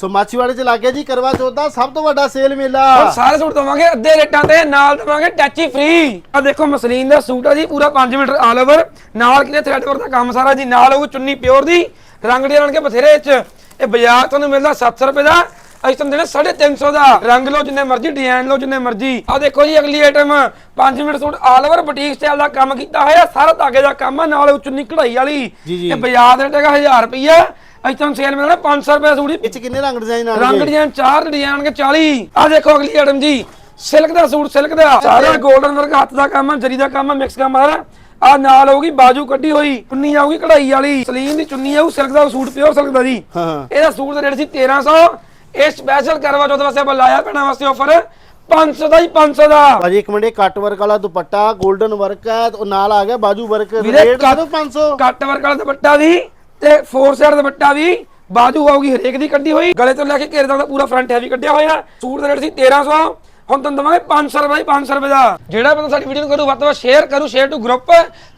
ਸੋ ਮਾਛੀਵਾੜੇ ਚ ਲੱਗ ਗਿਆ ਜੀ ਕਰਵਾ ਚੌਥ ਦਾ ਸਭ ਤੋਂ ਵੱਡਾ ਸੇਲ ਮੇਲਾ। ਹੁਣ ਸਾਰੇ ਸੂਟ ਦਵਾਂਗੇ ਅੱਧੇ ਰੇਟਾਂ ਤੇ ਨਾਲ ਦਵਾਂਗੇ ਟੈਚੀ ਫ੍ਰੀ ਆ ਦੇਖੋ ਮਸਲੀਨ ਦਾ ਸੂਟ ਆ ਜੀ ਪੂਰਾ 5 ਮੀਟਰ ਆਲ ਓਵਰ ਨਾਲ ਕਿਤੇ ਥ੍ਰੈਡ ਵਰਕ ਦਾ ਕੰਮ ਸਾਰਾ ਜੀ ਨਾਲ ਉਹ ਚੁੰਨੀ ਪਿਓਰ ਦੀ। ਰੰਗ ਡੇ ਕੇ ਬਥੇਰੇ ਇਹ ਚ। ਇਹ ਬਾਜ਼ਾਰ ਤੁਹਾਨੂੰ ਮਿਲਦਾ 700 ਰੁਪਏ ਦਾ ਅਸੀਂ ਤੁਹਾਨੂੰ ਦੇਣਾ 350 ਦਾ। ਰੰਗ ਲਓ ਜਿੰਨੇ ਮਰਜ਼ੀ ਡਿਜ਼ਾਈਨ ਲਓ ਜਿੰਨੇ ਮਰਜ਼ੀ। ਆ ਦੇਖੋ ਜੀ ਅਗਲੀ item 5 minute suit all over boutique style ਦਾ ਕੰਮ ਕੀਤਾ ਹੋਇਆ ਸਾਰਾ ਧਾਗੇ ਦਾ ਕੰਮ ਆ ਨਾਲ ਉਹ ਚੁੰਨੀ ਕਢਾਈ ਵਾਲੀ। ਇਹ ਬਾਜ਼ਾਰ ਦੇ ਰੇਟ ਹੈਗਾ 1000 ਰੁਪਏ ਅਸੀਂ ਤੁਹਾਨੂੰ ਸੇਲ ਮਿਲਣਾ 500 ਰੁਪਏ ਦਾ ਸੂਟ ਇਹ ਚ ਕਿੰਨੇ ਰੰਗ ਡਿਜ਼ਾਈਨ ਰੰਗ ਆਣਗੇ ਡਿਜ਼ਾਈਨ ਚਾਰ ਡਿਜ਼ਾਈਨ ਕੇ 40 ਆ ਦੇਖੋ ਅਗਲੀ ਆਈਟਮ ਜੀ। ਸਿਲਕ ਦਾ ਸੂਟ ਸਿਲਕ ਦਾ। ਸਾਰਾ 골ਡਨ ਵਰਕ ਹੱਥ ਦਾ ਕੰਮ ਆ ਜਰੀ ਦਾ ਕੰਮ ਆ ਮਿਕਸ ਕੰਮ ਆ ਆ ਨਾਲ ਹੋਊਗੀ ਬਾਜੂ ਕੱਢੀ ਹੋਈ ਚੁੰਨੀ ਆਊਗੀ ਕਢਾਈ ਵਾਲੀ। ਸਲੀਨ ਦੀ ਚੁੰਨੀ ਆਊ ਸਿਲਕ ਦਾ ਸੂਟ ਪਿਓਰ ਸਿਲਕ ਦਾ ਜੀ। ਇਹਦਾ ਸੂਟ ਦਾ ਰੇਟ ਸੀ 1300 ਇਹ ਸਪੈਸ਼ਲ ਕਰਵਾ ਚੌਥ ਵਾਸਤੇ ਆਪਾਂ ਲਾਇਆ ਪੈਣਾ ਵਾਸਤੇ ਆਫਰ 500 ਦਾ ਹੀ 500 ਦਾ। ਭਾਜੀ ਇੱਕ ਮਿੰਟ ਇਹ ਕੱਟ ਵਰਕ ਵਾਲਾ ਦੁਪੱਟਾ 골ਡਨ ਵਰਕ ਹੈ ਤੇ ਉਹ ਨਾਲ ਆ ਗਿਆ ਬਾਜੂ ਵਰਕ ਵੀਰੇ, ਰੇਟ ਸਿਰਫ 500 ਕੱਟ ਵਰਕ ਵਾਲਾ ਦੁਪੱਟਾ ਵੀ ਤੇ ਫੋਰ ਸਾਈਡ ਦੁਪੱਟਾ ਵੀ ਬਾਜੂ ਆਊਗੀ ਹਰੇਕ ਦੀ ਕੱਢੀ ਹੋਈ। ਗਲੇ ਤੋਂ ਲੈ ਕੇ ਘੇਰੇ ਤੱਕ ਦਾ ਪੂਰਾ ਫਰੰਟ ਹੈਵੀ ਕੱਢਿਆ ਹੋਇਆ। ਸੂਟ ਦਾ ਰੇਟ ਸੀ 1300 ਹੁਣ ਤੁਹਾਨੂੰ ਦਵਾਂਗੇ 500 ਰੁਪਏ 500 ਰੁਪਏ ਦਾ। ਜਿਹੜਾ ਬੰਦਾ ਸਾਡੀ ਵੀਡੀਓ ਨੂੰ ਕਰੂ ਵੱਧ ਤੋਂ ਵੱਧ ਸ਼ੇਅਰ ਕਰੂ ਸ਼ੇਅਰ ਟੂ ਗਰੁੱਪ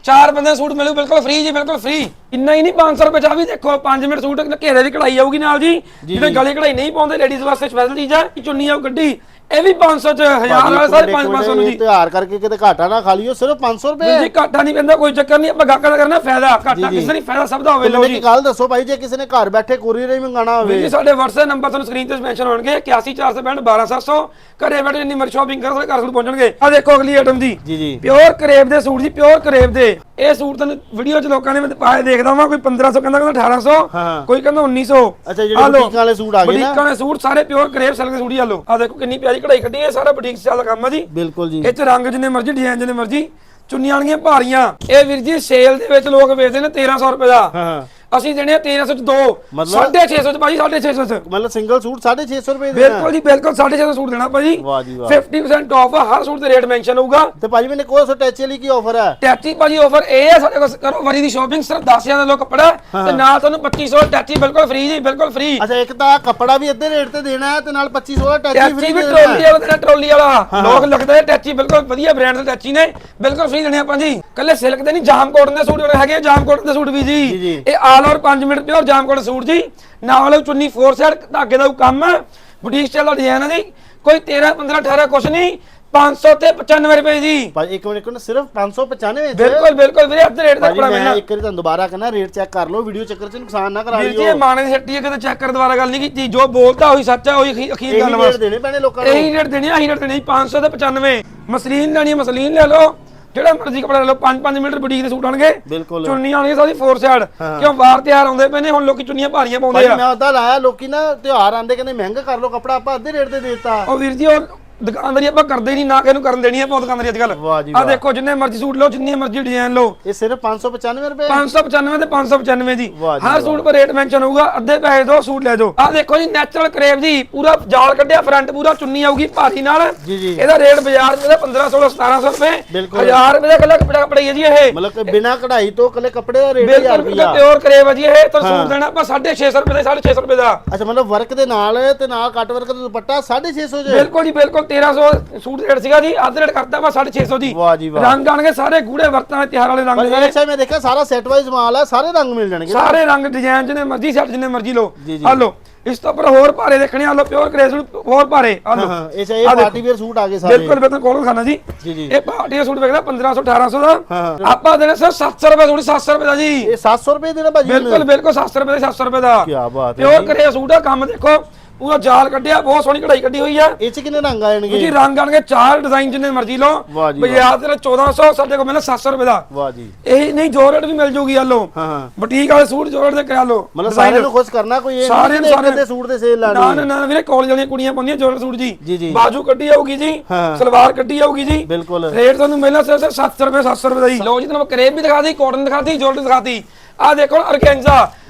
ਚਾਰ ਬੰਦੇ ਸੂਟ ਮਿਲੂ ਬਿਲਕੁਲ ਫ੍ਰੀ ਜੀ ਬਿਲਕੁਲ ਫ੍ਰੀ ਇੰਨਾ ਹੀ ਨਹੀਂ 500 ਰੁਪਏ ਚ ਆ ਵੀ ਦੇਖੋ 5 ਮਿੰਟ ਸੂਟ ਘੇਰੇ ਦੀ ਕਢਾਈ ਆਊਗੀ ਨਾਲ ਜੀ। ਜਿਹੜੇ ਗਲੇ ਕਢਾਈ ਨਹੀਂ ਪਾਉਂਦੇ ਲੇਡੀਜ਼ ਵਾਸਤੇ ਸਪੈਸ਼ਲ ਚੀਜ਼ ਹੈ ਚੁੰਨੀ ਆਊ ਗੱਡੀ। ਇਹ ਵੀ 500 ਚ ਹਜ਼ਾਰ ਵਾਲੇ ਸਾਰੇ 5 500 ਨੂੰ ਜੀ। ਤਿਉਹਾਰ ਕਰਕੇ ਕਿਤੇ ਘਾਟਾ ਨਾ ਖਾ ਲਿਓ ਸਿਰਫ 500 ਰੁਪਏ। ਜੀ ਘਾਟਾ ਨਹੀਂ ਪੈਂਦਾ ਕੋਈ ਚੱਕਰ ਨਹੀਂ ਆਪਾਂ ਗਾਹਕਾਂ ਦਾ ਕਰਨਾ ਫਾਇਦਾ ਘਾਟਾ ਕਿਸੇ ਨਹੀਂ ਫਾਇਦਾ ਸਭ ਦਾ ਹੋਵੇ ਮੈਨੂੰ ਜੀ ਇੱਕ ਗੱਲ ਦੱਸੋ ਭਾਈ ਜੇ ਕਿਸੇ ਨੇ ਘਰ ਬੈਠੇ ਕੋਰੀਅਰ ਹੀ ਮੰਗਾਣਾ ਹੋਵੇ। ਜੀ ਸਾਡੇ WhatsApp ਨੰਬਰ ਤੁਹਾਨੂੰ ਸਕਰੀਨ ਤੇ ਮੈਂਸ਼ਨ ਹੋਣਗੇ 81465 12700 ਘਰੇ ਬੈਠੇ ਜਿੰਨੀ ਮਰਜ਼ੀ ਸ਼ਾਪਿੰਗ ਕਰੋ ਤੁਹਾਡੇ ਘਰ ਸੂਟ ਪਹੁੰਚਣਗੇ। ਆ ਦੇਖੋ ਅਗਲੀ ਆਈਟਮ ਦੀ। ਜੀ ਜੀ। ਪਿਓਰ ਕਰੇਬ ਦੇ ਸੂਟ ਜੀ ਪਿਓਰ ਕਰੇਬ ਦੇ। ਇਹ ਸੂਟ ਤੁਹਾਨੂੰ ਵੀਡੀਓ 'ਚ ਲੋਕਾਂ ਨੇ ਮੈਂ ਪਾਏ ਦੇਖਦਾ ਵਾਂ ਕੋਈ 1500 ਕਹਿੰਦਾ ਕਹਿੰਦਾ 1800 ਹਾਂ। ਕੋਈ ਕਹਿੰਦਾ 1900 ਅੱਛਾ ਜਿਹੜੇ ਬੁਟੀਕ ਵਾਲੇ ਸੂਟ ਆ ਗਏ ਨਾ। ਬੁਟੀਕਾਂ ਵਾਲੇ ਸੂਟ ਸਾਰੇ ਪਿਓਰ ਕਰੇਬ ਸਿਲਕ ਦੇ ਸੂਟ ਹੀ ਆ ਲੋ ਆ ਦੇਖੋ ਕਿੰਨੀ ਪਿਆਰੀ ਕਢਾਈ ਕੱਢੀ ਹੈ ਸਾਰਾ ਬੁਟੀਕ ਸਟਾਈਲ ਦਾ ਕੰਮ ਆ ਜੀ। ਬਿਲਕੁਲ ਜੀ। ਇਹ ਚ ਰੰਗ ਜਿੰਨੇ ਮਰਜ਼ੀ ਡਿਜ਼ਾਈਨ ਜਿੰਨੇ ਮਰਜ਼ੀ ਚੁੰਨੀਆਂ ਵਾਲੀਆਂ ਭਾਰੀਆਂ। ਇਹ ਵੀਰ ਜੀ ਸੇਲ ਦੇ ਵਿੱਚ ਲੋਕ ਵੇਚਦੇ ਨੇ 1300 ਰੁਪਏ ਦਾ। ਹਾਂ। ਅਸੀਂ ਦੇਣੇ ਆ 1300 ਚ ਦੋ ਮਤਲਬ? 650 ਚ ਭਾਜੀ 650 ਚ। ਮਤਲਬ ਸਿੰਗਲ ਸੂਟ 650 ਰੁਪਏ ਦੇ ਬਿਲਕੁਲ ਜੀ ਬਿਲਕੁਲ 650 ਸੂਟ ਦੇਣਾ ਭਾਜੀ। ਵਾਹ ਜੀ ਵਾਹ। 50% ਆਫ ਹਰ ਸੂਟ ਦੇ ਰੇਟ ਮੈਂਸ਼ਨ ਹੋਊਗਾ। ਤੇ ਭਾਜੀ ਮੈਨੇ ਕੋਲ ਸੋ ਟੈਚੀ ਲਈ ਕੀ ਆਫਰ ਹੈ? ਟੈਚੀ ਭਾਜੀ ਆਫਰ ਇਹ ਹੈ ਸਾਡੇ ਕੋਲ ਕਰੋ ਵਰੀ ਦੀ ਸ਼ਾਪਿੰਗ ਸਿਰਫ 10000 ਦਾ ਲੋ ਕੱਪੜਾ। ਤੇ ਨਾਲ ਤੁਹਾਨੂੰ 2500 ਟੈਚੀ ਬਿਲਕੁਲ ਫ੍ਰੀ ਜੀ ਬਿਲਕੁਲ ਫ੍ਰੀ ਅੱਛਾ ਇੱਕ ਤਾਂ ਕੱਪੜਾ ਵੀ ਅੱਧੇ ਰੇਟ ਤੇ ਦੇਣਾ ਹੈ ਤੇ ਨਾਲ 2500 ਦਾ ਟੈਚੀ ਫ੍ਰੀ ਵੀ ਟਰੋਲੀ ਵਾਲਾ ਦੇਣਾ ਟਰੋਲੀ ਵਾਲਾ। ਲੋਕ ਲੱਗਦਾ ਹੈ ਟੈਚੀ ਬਿਲਕੁਲ ਵਧੀਆ ਬ੍ਰਾਂਡ ਦੇ ਟੈਚੀ ਨੇ ਬਿਲਕੁਲ ਫ੍ਰੀ ਦੇਣੇ ਆਪਾਂ ਜੀ ਕੱਲੇ ਸਿਲਕ ਦੇ ਨਹੀਂ ਜਾਮ ਕੋਟਨ ਦੇ ਸੂਟ ਹੈਗੇ ਜਾਮ ਕੋਟਨ ਦੇ ਸੂਟ ਵੀ ਜੀ। ਇਹ ਆਲ ਓਵਰ 5 ਮਿੰਟ ਪਿਓਰ ਜਾਮ ਕੋਟਨ ਸੂਟ ਜੀ। ਨਾਲ ਚੁੰਨੀ ਫੋਰ ਸਾਈਡ ਧਾਗੇ ਦਾ ਕੰਮ ਹੈ। ਬੁਟੀਕ ਸਟਾਈਲ ਦਾ ਡਿਜ਼ਾਈਨ ਹੈ ਜੀ ਕੋਈ 13 15 18 ਕੁਛ ਨਹੀਂ। 500 ਤੇ 95 ਰੁਪਏ ਜੀ। ਭਾਜੀ ਇੱਕ ਮਿੰਟ ਇੱਕ ਮਿੰਟ ਸਿਰਫ 595 ਵਿੱਚ? ਬਿਲਕੁਲ ਬਿਲਕੁਲ ਵੀਰੇ ਅੱਧੇ ਰੇਟ ਦਾ ਕੱਪੜਾ ਮਿਲਣਾ। ਇੱਕ ਵਾਰੀ ਤੁਹਾਨੂੰ ਦੁਬਾਰਾ ਕਹਿੰਦਾ ਰੇਟ ਚੈੱਕ ਕਰ ਲਓ ਵੀਡੀਓ ਚੱਕਰ 'ਚ ਨੁਕਸਾਨ ਨਾ ਕਰਾ ਵੀਰ ਜੀ ਮਾਣੇ ਦੀ ਹੱਟੀ ਹੈ ਕਿਤੇ ਚੈੱਕ ਕਰ ਦੁਬਾਰਾ ਗੱਲ ਨਹੀਂ ਕੀਤੀ। ਜੋ ਬੋਲਦਾ ਉਹੀ ਸੱਚ ਹੈ ਉਹੀ ਅਖੀਰ ਇਹੀ ਗੱਲ ਰੇਟ ਬਸ। ਦੇਣੇ ਪੈਣੇ ਲੋਕਾਂ ਨੂੰ। ਇਹੀ ਰੇਟ ਦੇਣੀ ਆਹੀ ਰੇਟ ਦੇਣੀ 500 ਤੇ 95 ਮਸਲੀਨ ਲੈਣੀ ਮਸਲੀਨ ਲੈ ਲਓ। ਜਿਹੜਾ ਮਰਜ਼ੀ ਕਪੜਾ ਲੈ ਲਓ 5-5 ਮੀਟਰ ਬੁਟੀਕ ਦੇ ਸੂਟ ਆਣਗੇ ਬਿਲਕੁਲ। ਚੁੰਨੀਆਂ ਆਣਗੀਆਂ ਸਾਡੀ ਫੋਰ ਸਾਈਡ ਕਿਉਂ ਬਾਹਰ ਤਿਆਰ ਆਉਂਦੇ ਪਏ ਨੇ ਹੁਣ ਲੋਕੀ ਚੁੰਨੀਆਂ ਭਾਰੀਆਂ ਪਾਉਂਦੇ ਆ। ਮੈਂ ਉਹਦਾ ਲਾਇਆ ਲੋਕੀ ਨਾ ਤਿਉਹਾਰ ਆਂਦੇ ਕਹਿੰਦੇ ਮਹਿੰਗਾ ਕਰ ਲਓ ਕੱਪੜਾ ਆਪਾਂ ਅੱਧੇ ਰੇਟ ਤੇ ਦੇ ਦਿੱਤਾ। ਉਹ ਵੀਰ ਜੀ ਉਹ ਦੁਕਾਨਦਾਰੀ ਆਪਾਂ ਕਰਦੇ ਨਹੀਂ ਨਾ ਕਿਹਨੂੰ ਕਰਨ ਦੇਣੀ ਆਪਾਂ ਦੁਕਾਨਦਾਰੀ ਅੱਜ ਕੱਲ ਵਾਹ ਜੀ ਆ ਵਾਹ। ਦੇਖੋ ਜਿੰਨੇ ਮਰਜ਼ੀ ਸੂਟ ਲਓ ਜਿੰਨੇ ਮਰਜ਼ੀ ਡਿਜ਼ਾਈਨ ਲਓ। ਇਹ ਸਿਰਫ 595 ਰੁਪਏ 595 ਤੇ 595 ਜੀ। ਵਾਹ ਜੀ ਹਰ ਸੂਟ 'ਤੇ ਰੇਟ ਮੈਂਸ਼ਨ ਹੋਊਗਾ ਅੱਧੇ ਪੈਸੇ ਦੋ ਸੂਟ ਲੈ ਜਾਓ। ਆ ਦੇਖੋ ਜੀ ਨੈਚੁਰਲ ਕਰੇਵ ਜੀ ਪੂਰਾ ਜਾਲ ਕੱਢਿਆ ਫਰੰਟ ਪੂਰਾ ਚੁੰਨੀ ਆਊਗੀ ਭਾਰੀ ਨਾਲ। ਜੀ ਜੀ। ਇਹਦਾ ਰੇਟ ਬਾਜ਼ਾਰ 'ਚ ਇਹਦਾ 15 16 1700 ਰੁਪਏ। ਬਿਲਕੁਲ। 1000 ਰੁਪਏ ਦਾ ਕੱਲਾ ਕੱਪੜਾ ਕੱਪੜਾ ਹੀ ਹੈ ਜੀ ਇਹ। ਮਤਲਬ ਕਿ ਬਿਨਾ ਕਢਾਈ ਤੋਂ ਕੱਲੇ ਕੱਪੜੇ ਦਾ ਰੇਟ 1000 ਬਿਲਕੁਲ ਰੁਪਿਆ ਪਿਓਰ ਕਰੇਵ ਹੈ ਜੀ ਇਹ। ਤਾਂ ਸੂਟ ਦੇਣਾ ਆਪਾਂ 650 ਰੁਪਏ ਦਾ 650 ਰੁਪਏ ਦਾ। ਅੱਛਾ ਮਤਲਬ ਵਰਕ ਦੇ ਨਾਲ ਤੇ ਨਾਲ ਕੱਟ ਵਰਕ ਦਾ ਦੁਪੱਟਾ 650 ਜੇ ਬਿਲਕੁਲ ਜੀ ਬਿਲਕੁਲ। 1300 ਸੂਟ ਰੇਟ ਸੀਗਾ ਜੀ ਅੱਧ ਰੇਟ ਕਰਤਾ ਵਾ 650 ਜੀ ਵਾਹ ਜੀ ਵਾਹ। ਰੰਗ ਆਣਗੇ ਸਾਰੇ ਗੂੜੇ ਵਰਤਾਂ ਦੇ ਤਿਹਾਰ ਵਾਲੇ ਰੰਗ ਪਰ ਨੇ ਅੱਛਾ ਮੈਂ ਦੇਖਿਆ ਸਾਰਾ ਸੈੱਟ ਵਾਈਜ਼ ਮਾਲ ਹੈ ਸਾਰੇ ਰੰਗ ਮਿਲ ਜਾਣਗੇ। ਨਾ? ਸਾਰੇ ਰੰਗ ਡਿਜ਼ਾਈਨ ਜਿਹਨੇ ਮਰਜ਼ੀ ਸੈੱਟ ਜਿੰਨੇ ਮਰਜ਼ੀ ਲਓ। ਜੀ, ਜੀ। ਆ ਲਓ ਇਸ ਤੋਂ ਉੱਪਰ ਹੋਰ ਭਾਰੇ ਦੇਖਣੇ ਆ ਲਓ ਪਿਓਰ ਕਰੇਜ਼ ਹੋਰ ਭਾਰੇ ਆ ਹਾਂ ਲਓ। ਹਾਂ ਇਹ ਪਾਰਟੀ ਵੇਅਰ ਸੂਟ ਆ ਗਏ ਸਾਰੇ। ਬਿਲਕੁਲ ਬਿਲਕੁਲ ਕੋਲ ਖਾਣਾ ਜੀ। ਜੀ ਜੀ। ਇਹ ਪਾਰਟੀ ਦਾ ਸੂਟ ਵੇਖਦਾ 1500 1800 ਦਾ। ਹਾਂ ਆਪਾਂ ਦੇਣਾ ਸਿਰ 700 ਰੁਪਏ ਸੂਟ 700 ਰੁਪਏ ਦਾ ਜੀ। ਇਹ 700 ਰੁਪਏ ਦੇਣਾ ਭਾਜੀ। ਬਿਲਕੁਲ ਬਿਲਕੁਲ 700 ਰੁਪਏ ਦਾ 700 ਰੁਪਏ ਦਾ। ਕੀ ਬਾਤ ਹੈ ਪਿਓਰ ਕਰੇ ਸੂਟ ਆ ਕੰਮ ਦੇਖੋ। ਪੂਰਾ ਜਾਲ ਕੱਢਿਆ ਬਹੁਤ ਸੋਹਣੀ ਕਢਾਈ ਕੱਢੀ ਹੋਈ ਆ। ਇਹ ਚ ਕਿੰਨੇ ਰੰਗ ਆ ਜਾਣਗੇ ਜੀ ਰੰਗ ਆਣਗੇ ਚਾਰ ਡਿਜ਼ਾਈਨ ਜਿੰਨੇ ਮਰਜ਼ੀ ਲਓ। ਵਾਹ ਜੀ ਬਾਜ਼ਾਰ ਵਿੱਚ 1400 ਸਾਡੇ ਕੋਲ ਮਿਲਣਾ 700 ਰੁਪਏ ਦਾ। ਵਾਹ ਜੀ। ਇਹ ਨਹੀਂ ਜੋ ਰੇਟ ਵੀ ਮਿਲ ਜੂਗੀ ਆ ਲਓ ਹਾਂ ਹਾਂ। ਬੁਟੀਕ ਵਾਲੇ ਸੂਟ ਜੋ ਰੇਟ ਦੇ ਕਰਾ ਲਓ ਮਤਲਬ ਸਾਰਿਆਂ ਨੂੰ ਖੁਸ਼ ਕਰਨਾ ਕੋਈ ਇਹ ਸਾਰਿਆਂ ਨਹੀਂ ਨੂੰ ਦੇ ਸੂਟ ਦੇ ਸੇਲ ਨਾ। ਲਾਣੀ ਨਾ ਨਾ ਵੀਰੇ ਕਾਲਜ ਵਾਲੀਆਂ ਕੁੜੀਆਂ ਪਾਉਂਦੀਆਂ ਜੋਰਡ ਸੂਟ ਜੀ। ਜੀ ਜੀ। ਬਾਜੂ ਕੱਢੀ ਆਊਗੀ ਜੀ ਹਾਂ। ਸਲਵਾਰ ਕੱਢੀ ਆਊਗੀ ਜੀ। ਬਿਲਕੁਲ। ਰੇਟ ਤੁਹਾਨੂੰ ਮਿਲਣਾ ਸਿਰਫ 700 ਰੁਪਏ 700 ਰੁਪਏ ਦਾ ਹੀ ਲਓ ਜੀ ਤੁਹਾਨੂੰ ਕਰੇਬ ਵੀ ਦਿਖਾਤੀ ਕਾਟਨ ਦਿਖਾਤੀ ਜੋਰਡ ਦਿਖਾਤੀ। ਆ ਦੇਖੋ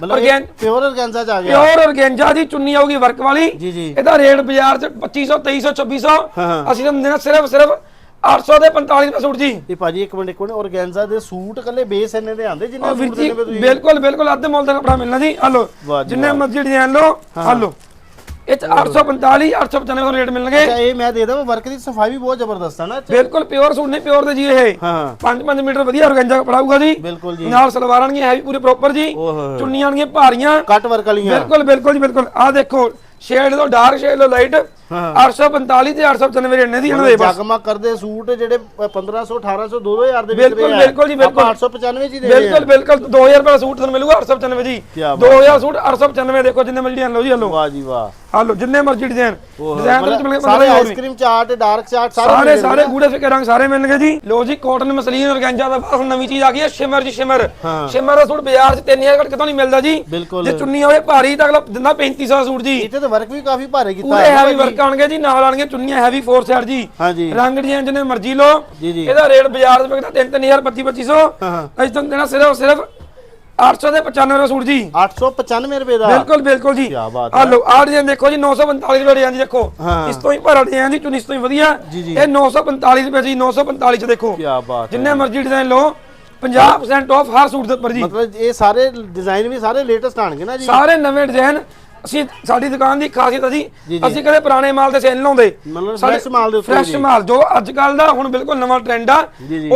ਮਤਲਬ ਅਰਗੈਂ ਪਿਓਰ ਅਰਗੈਂਜ਼ਾ ਚ ਆ ਗਿਆ। ਪਿਓਰ ਅਰਗੈਂਜ਼ਾ ਦੀ ਚੁੰਨੀ ਆਊਗੀ ਵਰਕ ਵਾਲੀ। ਜੀ ਜੀ। ਇਹਦਾ ਰੇਟ ਬਾਜ਼ਾਰ 'ਚ 2500 2300 2400 ਹਾਂ। ਅਸੀਂ ਤੁਹਾਨੂੰ ਦੇਣਾ ਸਿਰਫ ਸਿਰਫ 800 ਦੇ 45 ਰੁਪਏ ਸੂਟ ਜੀ। ਇਹ ਭਾਜੀ ਇੱਕ ਮਿੰਟ ਇੱਕ ਮਿੰਟ। ਔਰਗੈਂਜ਼ਾ ਦੇ ਸੂਟ ਕੱਲੇ ਬੇਸ ਇੰਨੇ ਦੇ ਆਂਦੇ ਜਿੰਨੇ ਸੂਟ ਬਿਲਕੁਲ ਬਿਲਕੁਲ ਅੱਧੇ ਮੁੱਲ ਦਾ ਕੱਪੜਾ ਮਿਲਣਾ ਜੀ। ਆ ਜਿੰਨੇ। ਮਰਜ਼ੀ ਡਿਜ਼ਾਈਨ ਲਓ ਆ ਇਹ 'ਚ 845 895 ਦਾ ਰੇਟ ਮਿਲਣਗੇ। ਅੱਛਾ ਇਹ ਮੈਂ ਦੇ ਦਵਾਂ ਵਰਕ ਦੀ ਸਫ਼ਾਈ ਵੀ ਬਹੁਤ ਜ਼ਬਰਦਸਤ ਹੈ ਨਾ? ਬਿਲਕੁਲ ਪਿਓਰ ਸੂਟ ਨਹੀਂ ਪਿਓਰ ਦੇ ਜੀ ਇਹ। ਹਾਂ। 5-5 ਮੀਟਰ ਵਧੀਆ ਔਰਗੈਂਜਾ ਕਪੜਾ ਹੋਊਗਾ ਜੀ। ਬਿਲਕੁਲ ਜੀ। ਨਾਲ ਸਲਵਾਰਾਂ ਆਣਗੀਆਂ ਹੈਵੀ ਪੂਰੇ ਪ੍ਰੋਪਰ ਜੀ। ਓਹ ਚੁੰਨੀਆਂ ਆਣਗੀਆਂ ਭਾਰੀਆਂ। ਕੱਟ ਵਰਕ ਵਾਲੀਆਂ। ਬਿਲਕੁਲ ਬਿਲਕੁਲ ਜੀ ਦੇਖੋ ਸ਼ੇਡ ਤੋਂ ਡਾਰਕ ਸ਼ੇਡ ਤੋਂ ਲਾਈਟ ਹਾਂ। 845 ਤੇ 895 ਰੇਨੇ ਦੀ ਇਹਨਾਂ ਦੇ ਬਸ। ਜਗਮਗ ਕਰਦੇ ਸੂਟ ਜਿਹੜੇ 1500 1800 2000 ਦੇ ਬਿਲਕੁਲ, ਬਿਲਕੁਲ ਜੀ, ਬਿਲਕੁਲ। 895 ਚ ਹੀ ਦੇ ਬਿਲਕੁਲ ਬਿਲਕੁਲ। 2000 ਰੁਪਏ ਦਾ ਸੂਟ ਤੁਹਾਨੂੰ ਮਿਲੂਗਾ 895 ਜੀ। ਕਿਆ ਬਾਤ 2000 ਸੂਟ 895 ਦੇਖੋ ਜਿੰਨੇ ਮਰਜ਼ੀ ਲਓ ਜੀ ਆ ਹਲੋ ਵਾਹ ਜੀ ਵਾਹ। ਹਲੋ ਜਿੰਨੇ ਮਰਜ਼ੀ ਡਿਜ਼ਾਈਨ ਡਿਜ਼ਾਈਨ ਦੇ ਵਿੱਚ ਮਿਲਣਗੇ ਸਾਰੇ ਆਈਸਕ੍ਰੀਮ ਚਾਟ ਡਾਰਕ ਚਾਟ ਸਾਰੇ ਸਾਰੇ? ਗੂੜੇ ਫਿੱਕੇ ਰੰਗ ਸਾਰੇ ਮਿਲਣਗੇ ਜੀ। ਲੋ ਜੀ ਕਾਟਨ ਮਸਲੀਨ ਔਰਗੈਂਜਾ ਦਾ ਹੁਣ ਨਵੀਂ ਚੀਜ਼ ਆ ਗਈ ਹੈ ਸ਼ਿਮਰ ਜੀ ਸ਼ਿਮਰ ਹਾਂ। ਸ਼ਿਮਰ ਦਾ ਸੂਟ ਬਾਜ਼ਾਰ 'ਚ 3000 ਘੱਟ ਕਿਤੋਂ ਨਹੀਂ ਮਿਲਦਾ ਜੀ। ਜੇ ਚੁੰਨੀ ਹੋਵੇ ਭਾਰੀ ਤਾਂ ਅਗਲਾ ਦਿੰਦਾ 3500 ਸੂਟ ਜੀ। ਇੱਥੇ ਤਾਂ ਵਰਕ ਵੀ ਕਾਫੀ ਭਾਰੇ ਕੀਤਾ ਪੂਰੇ ਹੈਵੀ ਵਰਕ ਆਣਗੇ ਜੀ ਨਾਲ ਆਣਗੇ ਚੁੰਨੀਆਂ ਹੈਵੀ ਫੋਰ ਸਾਈਡ ਜੀ। ਰੰਗ ਡਿਜ਼ਾਈਨ ਜਿੰਨੇ ਮਰਜ਼ੀ ਲੋ ਇਹਦਾ ਰੇਟ ਬਾਜ਼ਾਰ ਦੇ ਵਿਕਦਾ 3-3000 2500 ਹਾਂ ਹਾਂ। ਅਸੀਂ ਤੁਹਾਨੂੰ ਦੇਣਾ ਸਿਰਫ ਸਿਰਫ 800 ਦੇ 95 ਦਾ ਸੂਟ ਜੀ। 895 ਰੁਪਏ ਦਾ? ਬਿਲਕੁਲ ਬਿਲਕੁਲ ਜੀ। ਕਿਆ ਬਾਤ ਆ ਲੋ ਆ ਡਿਜ਼ਾਈਨ ਦੇਖੋ ਜੀ 945 ਰੁਪਏ ਡਿਜ਼ਾਈਨ ਜੀ ਦੇਖੋ। ਹਾਂ। ਇਸ ਤੋਂ ਹੀ ਭਰਾ ਡਿਜ਼ਾਈਨ ਦੀ ਚੁੰਨੀ ਇਸ ਤੋਂ ਹੀ ਵਧੀਆ। ਜੀ, ਜੀ। ਇਹ 945 ਰੁਪਏ ਜੀ 945 ਚ ਦੇਖੋ। ਕੀ ਬਾਤ ਹੈ। ਜਿੰਨੇ ਮਰਜ਼ੀ ਡਿਜ਼ਾਈਨ ਲਓ 50% ਆਫ ਹਰ ਸੂਟ ਦੇ ਉੱਪਰ ਜੀ। ਮਤਲਬ ਇਹ ਸਾਰੇ ਡਿਜ਼ਾਈਨ ਵੀ ਸਾਰੇ ਲੇਟੈਸਟ ਆਣਗੇ ਨਾ ਜੀ? ਸਾਰੇ ਨਵੇਂ ਡਿਜ਼ਾਈਨ ਅਸੀਂ ਸਾਡੀ ਦੁਕਾਨ ਦੀ ਖਾਸੀਅਤ ਜੀ। ਅਸੀਂ ਕਦੇ ਪੁਰਾਣੇ ਮਾਲ ਤੇ ਸੇਲ ਨਹੀਂ ਲਾਉਂਦੇ। ਫਰੈਸ਼ ਮਾਲ ਦੇ ਉੱਤੇ ਫਰੈਸ਼ ਮਾਲ ਜੋ ਅੱਜ ਕੱਲ ਦਾ ਹੁਣ ਬਿਲਕੁਲ ਨਵਾਂ ਟ੍ਰੈਂਡ ਆ।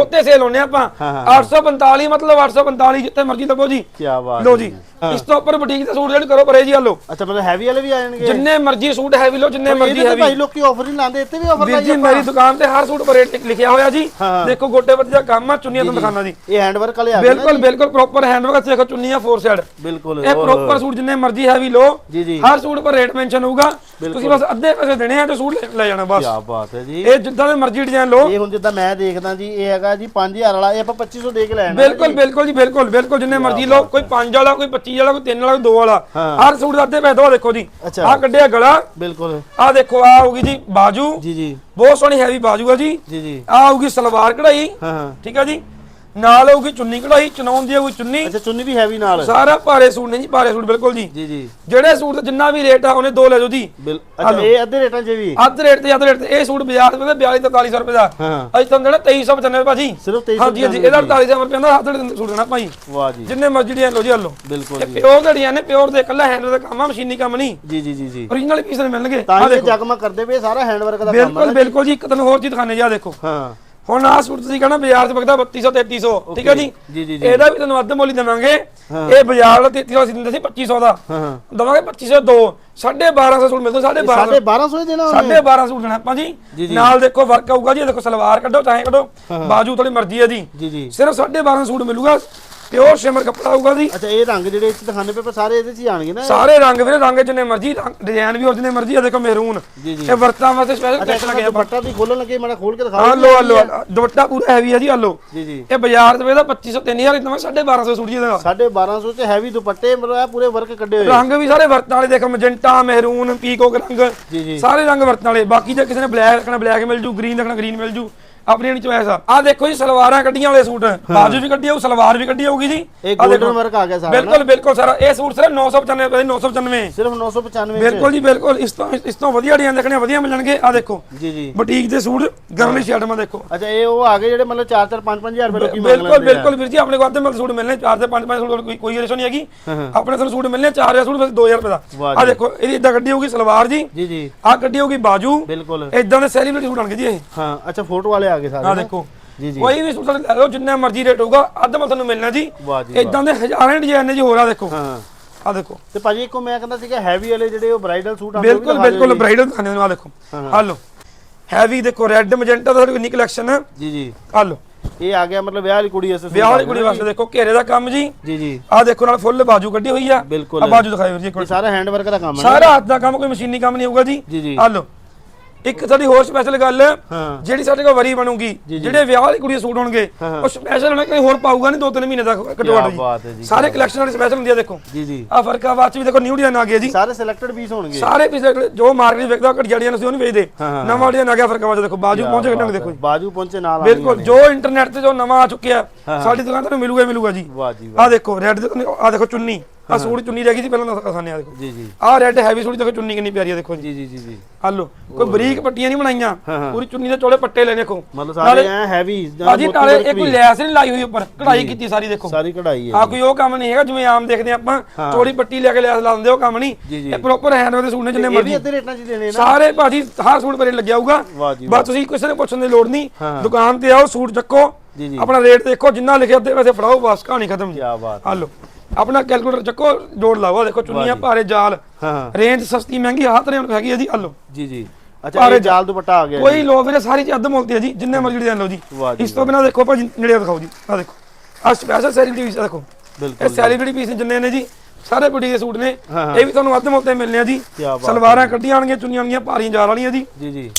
ਉੱਤੇ ਸੇਲ ਹੋਣੇ ਆਪਾਂ। ਹਾਂ, ਹਾਂ। 845 ਮਤਲਬ 845 ਜਿੱਥੇ ਮਰਜ਼ੀ ਲੱਭੋ ਜੀ। ਕੀ ਬਾਤ ਲੋ ਜੀ ਇਸ ਤੋਂ ਉੱਪਰ ਬੁਟੀਕ ਦੇ ਸੂਟ ਜਿਹੜੇ ਕਰੋ ਪਰੇ ਜੀ ਆ ਲੋ ਅੱਛਾ ਮਤਲਬ ਹੈਵੀ ਵਾਲੇ ਵੀ ਆ ਜਾਣਗੇ। ਜਿੰਨੇ ਮਰਜ਼ੀ ਸੂਟ ਹੈਵੀ ਲੋ ਜਿੰਨੇ ਮਰਜ਼ੀ ਤੇ ਭਾਈ ਹੈਵੀ ਲੋਕੀ ਆਫਰ ਹੀ ਲਾਉਂਦੇ ਇੱਥੇ ਵੀ ਆਫਰ ਲਾਈ ਜੀ ਮੇਰੀ ਦੁਕਾਨ ਤੇ ਹਰ ਸੂਟ ਪਰ ਰੇਟ ਲਿਖਿਆ ਹੋਇਆ ਜੀ। ਦੇਖੋ ਗੋਟੇ ਬੱਤੀ ਦਾ ਕੰਮ ਆ ਚੁੰਨੀਆਂ ਤੋਂ ਦਿਖਾਣਾ ਜੀ। ਇਹ ਹੈਂਡ ਵਰਕ ਵਾਲੇ ਆ ਬਿਲਕੁਲ ਬਿਲਕੁਲ ਪ੍ਰੋਪਰ ਹੈਂਡਵਰਕ ਦੇਖੋ ਚੁੰਨੀਆਂ ਫੋਰ ਸਾਈਡ ਬਿਲਕੁਲ ਇਹ ਪ੍ਰੋਪਰ ਸੂਟ ਜਿੰਨੇ ਮਰਜ਼ੀ ਹੈਵੀ ਲੋ ਜੀ ਜੀ। ਹਰ ਸੂਟ ਪਰ ਰੇਟ ਮੈਂਸ਼ਨ ਹੋਊਗਾ। ਤੁਸੀਂ ਬਸ ਅੱਧੇ ਪੈਸੇ ਦੇਣੇ ਆ ਤੇ ਸੂਟ ਲੈ- ਲੈ ਜਾਣਾ ਬਸ। ਕੀ ਬਾਤ ਹੈ ਜੀ। ਇਹ ਜਿੱਦਾਂ ਦੇ ਮਰਜ਼ੀ ਡਿਜ਼ਾਈਨ ਲਓ। ਇਹ ਹੁਣ ਜਿੱਦਾਂ ਮੈਂ ਦੇਖਦਾ ਜੀ ਇਹ ਹੈਗਾ ਜੀ 5000 ਵਾਲਾ ਇਹ ਆਪਾਂ 2500 ਦੇ ਕੇ ਲੈਣਾ ਬਿਲਕੁਲ ਬਿਲਕੁਲ ਜੀ ਬਿਲਕੁਲ ਬਿਲਕੁਲ ਜਿੰਨੇ ਮਰਜ਼ੀ ਲਓ। ਕੋਈ 5 ਵਾਲਾ ਕੋਈ 25 ਵਾਲਾ ਕੋਈ 3 ਵਾਲਾ ਕੋਈ 2 ਵਾਲਾ। ਹਰ ਸੂਟ ਦਾ ਅੱਧੇ ਪੈਸੇ ਦੋ ਦੇਖੋ ਜੀ। ਆਹ ਕੱਢਿਆ ਗਲਾ। ਬਿਲਕੁਲ। ਆਹ ਦੇਖੋ ਆ ਹੋਊਗੀ ਜੀ ਬਾਜੂ। ਜੀ ਜੀ। ਬਹੁਤ ਸੋਹਣੀ ਹੈਵੀ ਬਾਜੂ ਆ ਜੀ। ਜੀ ਜੀ। ਆਹ ਹੋਊਗੀ ਸਲਵਾਰ ਕਢਾਈ। ਹਾਂ ਹਾਂ। ਠੀਕ ਆ ਜੀ। ਨਾਲ ਹੋਊਗੀ ਚੁੰਨੀ ਕਢਾਈ ਚਨਾਉਣ ਦੀ ਹੋਊਗੀ ਚੁੰਨੀ। ਅੱਛਾ ਚੁੰਨੀ ਵੀ ਹੈਵੀ ਨਾਲ। ਸਾਰਾ ਭਾਰੇ ਸੂਟ ਨੇ ਜੀ ਭਾਰੇ ਸੂਟ ਬਿਲਕੁਲ ਜੀ। ਜੀ ਜੀ। ਜਿਹੜੇ ਸੂਟ ਦਾ ਜਿੰਨਾ ਵੀ ਰੇਟ ਆ ਉਹਨੇ ਦੋ ਲੈ ਜਾਓ ਜੀ। ਅੱਛਾ ਇਹ ਅੱਧੇ ਰੇਟਾਂ 'ਚ ਵੀ? ਅੱਧ ਰੇਟ ਤੇ ਅੱਧ ਰੇਟ ਤੇ। ਇਹ ਸੂਟ ਬਾਜ਼ਾਰ ਦੇ 42 4300 ਰੁਪਏ ਦਾ। ਅੱਜ ਤੁਹਾਨੂੰ ਦੇਣਾ 2395 ਭਾਜੀ ਸਿਰਫ 2300 ਹਾਂਜੀ ਹਾਂਜੀ ਇਹਦਾ 4800 ਰੁਪਏ ਦਾ ਹੱਥ ਦੇ ਸੂਟ ਦੇਣਾ ਭਾਈ। ਵਾਹ ਜੀ। ਜਿੰਨੇ ਮਰਜ਼ੀ ਡਿਜ਼ਾਈਨ ਲਓ ਜੀ ਹਲੋ। ਬਿਲਕੁਲ ਜੀ। ਪਿਓਰ ਦੇ ਡਿਜ਼ਾਈਨ ਨੇ ਪਿਓਰ ਦੇ ਇਕੱਲਾ ਹੈਂਡ ਦਾ ਕੰਮ ਆ ਮਸ਼ੀਨੀ ਕੰਮ ਨਹੀਂ। ਜੀ ਜੀ ਜੀ ਜੀ। ਓਰੀਜਨਲ ਪੀਸ ਮਿਲਣਗੇ। ਤਾਂ ਇਹ ਜਗਮਗ ਕਰਦੇ ਪਏ ਸਾਰਾ ਹੈਂਡ ਵਰਕ ਦਾ ਕੰਮ ਬਿਲਕੁਲ ਬਿਲਕੁਲ ਜੀ। ਇੱਕ ਤੁਹਾਨੂੰ ਹੋਰ ਚੀਜ਼ ਦਿਖਾਣੇ ਜਾ ਦੇਖੋ। ਹਾਂ। ਹੁਣ ਆਹ ਸੂਟ ਤੁਸੀਂ ਕਹਣਾ ਬਾਜ਼ਾਰ 'ਚ ਵਿਕਦਾ 3200 3300 ਠੀਕ ਹੈ ਜੀ? ਜੀ ਜੀ ਜੀ। ਇਹਦਾ ਵੀ ਤੁਹਾਨੂੰ ਅੱਧ ਮੁੱਲ ਹੀ ਦੇਵਾਂਗੇ। ਇਹ ਬਾਜ਼ਾਰ ਦਾ 3300 ਅਸੀਂ ਦਿੰਦੇ ਸੀ 2500 ਦਾ। ਹਾਂ ਹਾਂ। ਦਵਾਂਗੇ 2500 ਦੋ 1250 ਸੂਟ ਮਿਲਦਾ 1250 ਸਾਡੇ 1200 ਹੀ ਦੇਣਾ ਉਹਨੇ। ਸਾਢੇ 12 ਸੂਟ ਦੇਣਾ ਆਪਾਂ ਜੀ, ਜੀ ਜੀ। ਨਾਲ ਦੇਖੋ ਵਰਕ ਆਊਗਾ ਜੀ ਇਹ ਦੇਖੋ ਸਲਵਾਰ ਕੱਢੋ ਚਾਹੇ ਕੱਢੋ ਬਾਜੂ ਤੁਹਾਡੀ ਮਰਜ਼ੀ ਹੈ ਜੀ। ਜੀ ਜੀ। ਸਿਰਫ 12.5 ਸੂਟ ਮਿਲੂਗਾ। ਪਿਓਰ ਸ਼ਿਮਰ ਕੱਪੜਾ ਆਊਗਾ ਜੀ। ਅੱਛਾ ਇਹ ਰੰਗ ਜਿਹੜੇ ਇੱਥੇ ਦਿਖਾਣੇ ਪਏ ਪਰ ਸਾਰੇ ਇਹਦੇ 'ਚ ਹੀ ਆਣਗੇ ਨਾ? ਸਾਰੇ ਰੰਗ ਵੀਰੇ ਰੰਗ ਜਿੰਨੇ ਮਰਜ਼ੀ ਡਿਜ਼ਾਈਨ ਵੀ ਹੋਰ ਜਿੰਨੇ ਮਰਜ਼ੀ ਆ ਦੇਖੋ ਮਹਿਰੂਨ ਜੀ ਜੀ। ਇਹ ਵਰਤਾਂ ਵਾਸਤੇ ਸਪੈਸ਼ਲ ਅੱਛਾ ਇੱਕ ਲੱਗਿਆ ਦੁਪੱਟਾ ਵੀ ਖੋਲਣ ਲੱਗੇ ਮਾੜਾ ਖੋਲ ਕੇ ਦਿਖਾਓ। ਆ ਲੋ ਆ ਲੋ ਆ ਲਓ। ਦੁਪੱਟਾ ਪੂਰਾ ਹੈਵੀ ਆ ਜੀ ਆ ਲੋ ਜੀ ਜੀ। ਇਹ ਬਾਜ਼ਾਰ ਦੇ ਵੇਦਾ 2500 3000 ਇਤਨਾ 1250 ਸੂਟ ਜੀ ਇਹਦਾ 1250 'ਚ ਹੈਵੀ ਦੁਪੱਟੇ ਮਤਲਬ ਇਹ ਪੂਰੇ ਵਰਕ ਕੱਢੇ ਹੋਏ। ਰੰਗ ਵੀ ਸਾਰੇ ਵਰਤਾਂ ਵਾਲੇ ਦੇਖੋ ਮਜੰਟਾ ਮਹਿਰੂਨ ਪੀਕੋਕ ਰੰਗ। ਜੀ ਜੀ। ਸਾਰੇ ਰੰਗ ਵਰਤਣ ਵਾਲੇ। ਬਾਕੀ ਜੇ ਕਿਸੇ ਨੇ ਬਲੈਕ ਰੱਖਣਾ ਬਲੈਕ ਮਿਲ ਜੂ ਗ੍ਰੀਨ ਰੱਖਣਾ ਗ੍ਰੀਨ ਮਿਲ ਜੂ। ਆਪਣੀ ਆਪਣੀ ਚੋਇਸ ਆ। ਆ ਦੇਖੋ ਜੀ ਸਲਵਾਰਾਂ ਕੱਢੀਆਂ ਵਾਲੇ ਸੂਟ। ਬਾਜੂ ਵੀ ਕੱਢੀ ਆਊ ਸਲਵਾਰ ਵੀ ਕੱਢੀ ਆਊਗੀ ਜੀ। ਇਹ ਆਹ 골ਡਨ ਦੇਖੋ। ਵਰਕ ਆ ਗਿਆ ਸਾਰਾ ਬਿਲਕੁਲ ਬਿਲਕੁਲ ਸਰ। ਇਹ ਸੂਟ ਸਿਰਫ 995 ਰੁਪਏ 995 ਸਿਰਫ 995 'ਚ। ਬਿਲਕੁਲ ਜੀ ਬਿਲਕੁਲ। ਇਸ ਤੋਂ ਇਸ ਤੋਂ ਵਧੀਆ ਡਿਜ਼ਾਈਨ ਦੇਖਣੇ ਵਧੀਆ ਮਿਲਣਗੇ। ਆ ਦੇਖੋ। ਜੀ ਜੀ। ਬੁਟੀਕ ਦੇ ਸੂਟ ਗਰਮੀ ਸ਼ਰਟਾਂ ਦੇਖੋ। ਅੱਛਾ ਇਹ ਉਹ ਆ ਗਏ ਜਿਹੜੇ ਮਤਲਬ 4 4 5 5000 ਰੁਪਏ ਲੋਕੀ ਬਿਲਕੁਲ ਬਿਲਕੁਲ ਵੀਰ ਜੀ ਆਪਣੇ ਕੋਲ ਅੱਧੇ ਮਤਲਬ ਸੂਟ ਮਿਲਣੇ। 4 ਤੇ 5 5 ਸੂਟ ਕੋਈ ਕੋਈ ਰੇਸ਼ੋ ਨਹੀਂ ਹੈਗੀ। ਆਪਣੇ ਤੁਹਾਨੂੰ ਸੂਟ ਮਿਲਣੇ 4000 ਸੂਟ ਬਸ 2000 ਰੁਪਏ ਦਾ। ਆ ਦੇਖੋ ਇਹਦੀ ਇਦਾਂ ਗੱਡੀ ਹੋਊਗੀ ਸਲਵਾਰ ਜੀ। ਜੀ ਜੀ। ਆ ਗੱਡੀ ਹੋਊਗੀ ਬਾਜੂ। ਬਿਲਕੁਲ। ਇਦਾਂ ਦੇ ਸੈਲੀਬ੍ਰਿਟੀ ਸੂਟ ਆਣਗੇ ਜੀ ਇਹ। ਹਾਂ ਅੱਛਾ ਫੋਟੋ ਵਾਲੇ ਆ ਗਏ ਸਾਰੇ ਆ? ਦੇਖੋ। ਜੀ ਜੀ। ਕੋਈ ਵੀ ਸੂਟ ਤੁਹਾਡੇ ਲੈ ਲਓ ਜਿੰਨਾ ਮਰਜ਼ੀ ਰੇਟ ਹੋਊਗਾ ਅੱਧ ਮੈਂ ਤੁਹਾਨੂੰ ਮਿਲਣਾ ਜੀ। ਇਦਾਂ ਦੇ ਹਜ਼ਾਰਾਂ ਡਿਜ਼ਾਈਨ ਨੇ ਜੀ ਹੋਰ ਆ ਦੇਖੋ। ਹਾਂ। ਆ ਦੇਖੋ। ਤੇ ਭਾਜੀ ਇੱਕੋ ਮੈਂ ਕਹਿੰਦਾ ਸੀਗਾ ਹੈਵੀ ਵਾਲੇ ਜਿਹੜੇ ਉਹ ਬ੍ਰਾਈਡਲ ਸੂਟ ਆਉਂਦੇ ਬਿਲਕੁਲ ਬਿਲਕੁਲ। ਬ੍ਰਾਈਡਲ ਦਿਖਾਣੇ ਨੂੰ ਆ ਦੇਖੋ। ਆ ਲਓ। ਹੈਵੀ ਦੇਖੋ ਰੈੱਡ ਮੈਜੈਂਟਾ ਦਾ ਸਾਡੀ ਕਿੰਨੀ ਕਲੈਕਸ਼ਨ ਹੈ ਜੀ ਜੀ। ਆ ਲਓ। ਇਹ ਆ ਗਿਆ ਮਤਲਬ ਵਿਆਹ ਵਾਲੀ ਕੁੜੀ ਵਾਸਤੇ ਵਿਆਹ ਵਾਲੀ ਕੁੜੀ ਵਾਸਤੇ ਦੇਖੋ ਘੇਰੇ ਦਾ ਕੰਮ ਜੀ। ਜੀ ਜੀ। ਆ ਦੇਖੋ ਨਾਲ ਫੁੱਲ ਬਾਜੂ ਕੱਢੀ ਹੋਈ ਆ। ਬਿਲਕੁਲ। ਆ ਬਾਜੂ ਦਿਖਾਇਓ ਵੀਰ ਜੀ ਸਾਰਾ ਹੈਂਡ ਵਰਕ ਦਾ ਕੰਮ ਹੈ? ਸਾਰਾ ਹੱਥ ਦਾ ਕੰਮ ਕੋਈ ਮਸ਼ੀਨੀ ਕੰਮ ਨਹੀਂ ਹੋਊਗਾ ਜੀ। ਆ ਲਓ। ਇੱਕ ਸਾਡੀ ਹੋਰ ਸਪੈਸ਼ਲ ਗੱਲ ਹਾਂ। ਜਿਹੜੀ ਸਾਡੇ ਕੋਲ ਵਰੀ ਬਣੂਗੀ। ਜਿਹੜੇ ਵਿਆਹ ਵਾਲੀ ਕੁੜੀ ਦੇ ਸੂਟ ਹੋਣਗੇ। ਉਹ ਸਪੈਸ਼ਲ ਹੋਣਾ ਕੋਈ ਹੋਰ ਪਾਊਗਾ ਨਹੀਂ ਦੋ ਤਿੰਨ ਮਹੀਨੇ ਤੱਕ ਘੱਟੋ ਕਿਆ ਘੱਟ ਬਾਤ ਹੈ ਜੀ, ਸਾਰੇ ਕਲੈਕਸ਼ਨ ਵਾਲੀ ਸਪੈਸ਼ਲ ਹੁੰਦੀ ਆ ਦੇਖੋ। ਜੀ ਜੀ। ਆ ਫਰਕਾਬਾਦ ਚ ਵੀ ਦੇਖੋ ਨਿਊ ਡਿਜ਼ਾਈਨ ਆ ਗਿਆ ਜੀ। ਸਾਰੇ ਸਿਲੈਕਟਡ ਪੀਸ ਹੋਣਗੇ। ਸਾਰੇ ਪਿਛਲੇ ਜੋ ਮਾਰਕੀਟ ਵਿਕਦਾ ਘਟੀਆ ਡਿਜ਼ਾਈਨ ਅਸੀਂ ਉਹ ਨਹੀਂ ਵੇਚਦੇ। ਨਵਾਂ ਡਿਜ਼ਾਈਨ ਆ ਗਿਆ ਫਰਕਾਬਾਦ ਚ ਦੇਖੋ ਬਾਜੂ ਪਹੁੰਚੇ ਕਿੰਨੇ ਦੇਖੋ ਜੀ। ਬਾਜੂ ਪਹੁੰਚੇ ਨਾਲ ਆ ਬਿਲਕੁਲ ਜੋ ਇੰਟਰਨੈਟ ਤੇ ਜੋ ਨਵਾਂ ਆ ਚੁੱਕਿਆ ਸਾਡੀ ਦੁਕਾਨ ਤੁਹਾਨੂੰ ਮਿਲੂਗਾ ਮਿਲੂਗਾ ਜੀ। ਵਾਹ ਜੀ ਵਾਹ। ਆ ਦੇਖੋ ਰੈੱਡ ਆ ਦੇਖੋ ਚੁੰਨੀ। ਆ ਸੂਟ ਚੁੰਨੀ ਰਹਿ ਗਈ ਸੀ ਪਹਿਲਾਂ ਤਾਂ ਆਸਾਨੇ ਆ ਦੇਖੋ। ਜੀ ਜੀ। ਆ ਰੈੱਡ ਹੈਵੀ ਸੂਟ ਦੇਖੋ ਚੁੰਨੀ ਕਿੰਨੀ ਪਿਆਰੀ ਆ ਦੇਖੋ ਜੀ। ਜੀ ਜੀ ਜੀ ਜੀ। ਲਓ ਕੋਈ ਬਰੀਕ ਪੱਟੀਆਂ ਨਹੀਂ ਬਣਾਈਆਂ। ਪੂਰੀ ਚੁੰਨੀ ਦੇ ਚੋਲੇ ਪੱਟੇ ਲੈ ਦੇਖੋ। ਮਤਲਬ ਸਾਰੇ ਐ ਹੈਵੀ ਭਾਜੀ ਨਾਲੇ ਇਹ ਕੋਈ ਲੈਸ ਨਹੀਂ ਲਾਈ ਹੋਈ ਉੱਪਰ ਕਢਾਈ ਕੀਤੀ ਸਾਰੀ ਦੇਖੋ। ਸਾਰੀ ਕਢਾਈ ਹੈ ਆ ਕੋਈ ਉਹ ਕੰਮ ਨਹੀਂ ਹੈਗਾ ਜਿਵੇਂ ਆਮ ਦੇਖਦੇ ਆਪਾਂ ਚੋੜੀ ਪੱਟੀ ਲੈ ਕੇ ਲੈਸ ਲਾਉਂਦੇ ਉਹ ਕੰਮ ਨਹੀਂ। ਜੀ, ਜੀ। ਇਹ ਪ੍ਰੋਪਰ ਹੈਂਡ ਦੇ ਸੂਟ ਨੇ ਜਿੰਨੇ ਮਰਜ਼ੀ। ਅੱਧੇ ਰੇਟਾਂ 'ਚ ਦੇਣੇ ਨਾ ਸਾਰੇ ਭਾਜੀ ਹਰ ਸੂਟ ਪਰੇ ਲੱਗਿਆ ਹੋਊਗਾ। ਵਾਹ ਜੀ ਬਸ ਤੁਸੀਂ ਕਿਸੇ ਨੇ ਪੁੱਛਣ ਦੀ ਲੋੜ ਨਹੀਂ। ਦੁਕਾਨ ਤੇ ਆਓ ਸੂਟ ਚੱਕੋ। ਜੀ ਜੀ। ਆਪਣਾ ਰੇਟ ਦੇਖੋ ਜਿੰਨਾ ਲਿਖਿਆ ਅੱਧੇ ਪੈਸੇ ਫੜਾਓ ਬਸ ਕਹਾਣੀ ਖਤਮ ਜੀ। ਕੀ ਬਾਤ ਲਓ। ਆਪਣਾ ਕੈਲਕੂਲੇਟਰ ਚੱਕੋ ਜੋੜ ਲਾਓ ਆਹ ਦੇਖੋ ਚੁੰਨੀਆਂ ਭਾਰੇ ਜਾਲ। ਹਾਂ। ਰੇਂਜ ਸਸਤੀ ਮਹਿੰਗੀ ਹੱਥ ਨੇ ਹੈਗੀ ਹੈ ਜੀ ਆ ਲਓ। ਜੀ ਜੀ। ਅੱਛਾ ਇਹ ਜਾਲ ਦੁਪੱਟਾ ਆ ਗਿਆ ਕੋਈ ਲੋ ਵੀਰੇ ਸਾਰੀ ਚੀਜ਼ ਅੱਧ ਮੁੱਲ ਤੇ ਹੈ ਜੀ ਜਿੰਨੇ ਮਰਜ਼ੀ ਡਿਜ਼ਾਈਨ ਲਓ ਜੀ। ਇਸ ਤੋਂ ਬਿਨਾ ਦੇਖੋ ਭਾਜੀ ਨੇੜੇ ਦਿਖਾਓ ਜੀ ਆ ਦੇਖੋ। ਆ ਸਪੈਸ਼ਲ ਸੈਲੀਬ੍ਰਿਟੀ ਪੀਸ ਦੇਖੋ। ਇਹ ਬਿਲਕੁਲ ਸੈਲੀਬ੍ਰਿਟੀ ਪੀਸ ਜਿੰਨੇ ਨੇ ਜੀ ਸਾਰੇ ਬੁਟੀ ਦੇ ਸੂਟ ਨੇ। ਇਹ ਵੀ ਤੁਹਾਨੂੰ ਅੱਧ ਮੁੱਲ ਤੇ ਮਿਲਨੇ ਆ ਜੀ। ਸਲਵਾਰਾਂ ਕੱਢੀਆਂ ਆਣਗੀਆਂ ਚੁੰਨੀਆਂ ਆਣਗੀਆਂ ਭਾਰੀਆਂ ਜਾਲ ਵਾਲੀਆਂ ਜੀ। ਜੀ ਜੀ।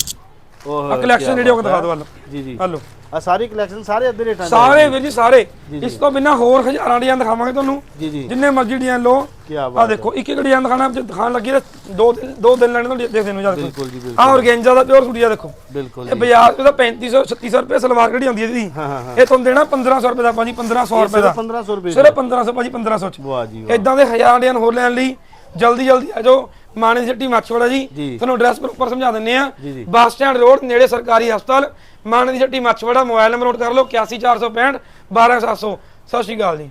ਆ ਕਲੈਕਸ਼ਨ ਜਿਹੜੀ ਉਹ ਦਿਖਾ ਦਿਓ ਵੱਲ ਜੀ ਜੀ। ਆ ਲਓ ਆ ਸਾਰੀ ਕਲੈਕਸ਼ਨ ਸਾਰੇ ਅੱਧੇ ਰੇਟਾਂ ਸਾਰੇ ਵੀਰ ਜੀ ਸਾਰੇ। ਇਸ ਤੋਂ ਬਿਨਾ ਹੋਰ ਹਜ਼ਾਰਾਂ ਡਿਜ਼ਾਈਨ ਦਿਖਾਵਾਂਗੇ ਤੁਹਾਨੂੰ। ਜੀ ਜੀ। ਜਿੰਨੇ ਮਰਜ਼ੀ ਡਿਜ਼ਾਈਨ ਲਓ। ਕੀ ਆ ਬਾਤ ਦੇਖੋ ਇੱਕ ਇੱਕ ਡਿਜ਼ਾਈਨ ਦਿਖਾਣਾ ਜੇ ਦਿਖਾਣ ਲੱਗੀ ਤਾਂ ਦੋ ਦਿਨ ਦੋ ਦਿਨ ਲੈਣੇ ਤੁਹਾਨੂੰ ਦੇਖਦੇ ਨੂੰ ਜਾ ਬਿਲਕੁਲ ਜੀ ਆ ਬਿਲਕੁਲ ਔਰਗੈਂਜਾ ਦਾ ਪਿਓਰ ਸੂਟ ਆ ਦੇਖੋ। ਬਿਲਕੁਲ ਇਹ ਬਾਜ਼ਾਰ ਤਾਂ 3500 3600 ਰੁਪਏ ਸਲਵਾਰ ਕਿਹੜੀ ਆਉਂਦੀ ਹੈ ਜੀ ਹਾਂ ਹਾਂ ਹਾਂ। ਇਹ ਤੁਹਾਨੂੰ ਦੇਣਾ 1500 ਰੁਪਏ ਦਾ ਭਾਜੀ 1500 ਰੁਪਏ ਦਾ। 1500 ਰੁਪਏ ਸਿਰਫ 1500 ਭਾਜੀ 1500 ਚ। ਵਾਹ ਜੀ ਵਾਹ। ਇਦਾਂ ਦੇ ਹਜ਼ਾਰ ਡਿਜ਼ਾਈਨ ਹੋਰ ਲੈਣ ਲਈ ਜਲਦੀ ਜਲਦੀ ਆ ਜਾਓ। ਮਾਣੇ ਦੀ ਹੱਟੀ ਮੱਛਵਾੜਾ ਜੀ। ਤੁਹਾਨੂੰ ਐਡਰੈਸ ਪ੍ਰੋਪਰ ਸਮਝਾ ਦਿੰਨੇ ਆ। ਬੱਸ ਸਟੈਂਡ ਰੋਡ ਨੇੜੇ ਸਰਕਾਰੀ ਹਸਪਤਾਲ। ਮਾਣੇ ਦੀ ਹੱਟੀ ਮੱਛਵਾੜਾ ਮੋਬਾਈਲ ਨੰਬਰ ਨੋਟ ਕਰ ਲਓ 81465 12700 ਸਤਿ ਸ਼੍ਰੀ ਅਕਾਲ ਜੀ।